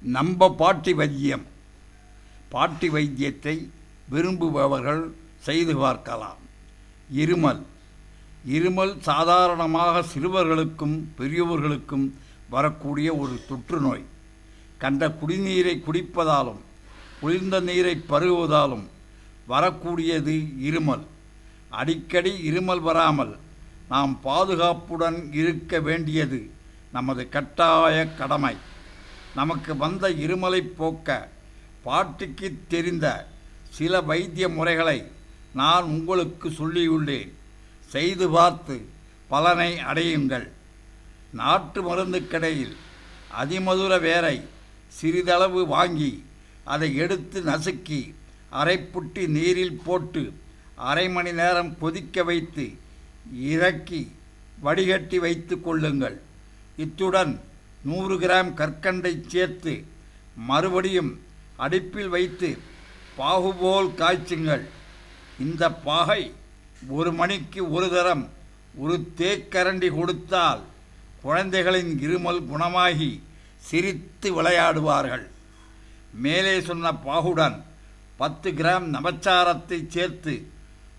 நம்ம பாட்டி வைத்தியம் பாட்டி வைத்தியத்தை விரும்புபவர்கள் செய்து பார்க்கலாம். இருமல். இருமல் சாதாரணமாக சிறுவர்களுக்கும் பெரியவர்களுக்கும் வரக்கூடிய ஒரு தொற்று நோய். கண்ட குடிநீரை குடிப்பதாலும் குளிர்ந்த நீரை பருகுவதாலும் வரக்கூடியது இருமல். அடிக்கடி இருமல் வராமல் நாம் பாதுகாப்புடன் இருக்க வேண்டியது நமது கட்டாய கடமை. நமக்கு வந்த இருமலை போக்க பாட்டிக்கு தெரிந்த சில வைத்திய முறைகளை நான் உங்களுக்கு சொல்லியுள்ளேன். செய்து பார்த்து பலனை அடையுங்கள். நாட்டு மருந்து கடையில் அதிமதுர வேரை சிறிதளவு வாங்கி அதை எடுத்து நசுக்கி அரைப்புட்டி நீரில் போட்டு அரை மணி நேரம் கொதிக்க வைத்து இறக்கி வடிகட்டி வைத்து கொள்ளுங்கள். இத்துடன் நூறு கிராம் கற்கண்டை சேர்த்து மறுபடியும் அடுப்பில் வைத்து பாகுபோல் காய்ச்சுங்கள். இந்த பாகை ஒரு மணிக்கு ஒரு தரம் ஒரு தேக்கரண்டி கொடுத்தால் குழந்தைகளின் இருமல் குணமாகி சிரித்து விளையாடுவார்கள். மேலே சொன்ன பாகுடன் பத்து கிராம் நவச்சாரத்தை சேர்த்து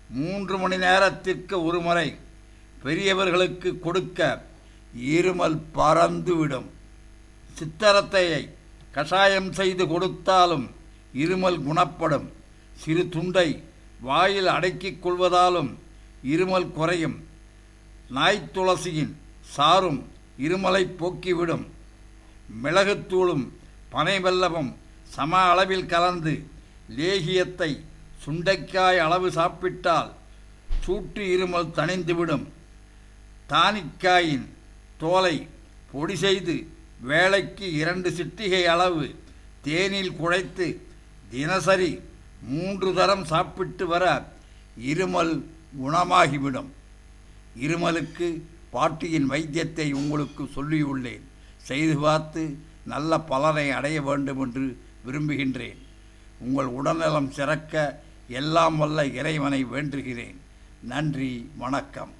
மூன்று மணி நேரத்திற்கு ஒரு முறை பெரியவர்களுக்கு கொடுக்க இருமல் பறந்துவிடும். சித்தரத்தையை கஷாயம் செய்து கொடுத்தாலும் இருமல் குணப்படும். சிறு துண்டை வாயில் அடக்கிக் கொள்வதாலும் இருமல் குறையும். நாய் துளசியின் சாரும் இருமலை போக்கிவிடும். மிளகுத்தூளும் பனைவெல்லமும் சம அளவில் கலந்து லேகியத்தை சுண்டைக்காய் அளவு சாப்பிட்டால் சூட்டு இருமல் தணிந்துவிடும். தானிக்காயின் தோலை பொடி செய்து வேலைக்கு இரண்டு சிட்டிகை அளவு தேனில் குழைத்து தினசரி மூன்று தரம் சாப்பிட்டு வர இருமல் குணமாகிவிடும். இருமலுக்கு பாட்டியின் வைத்தியத்தை உங்களுக்கு சொல்லியுள்ளேன். செய்து பார்த்து நல்ல பலனை அடைய வேண்டும் என்று விரும்புகின்றேன். உங்கள் உடல்நலம் சிறக்க எல்லாம் வல்ல இறைவனை வேண்டுகிறேன். நன்றி வணக்கம்.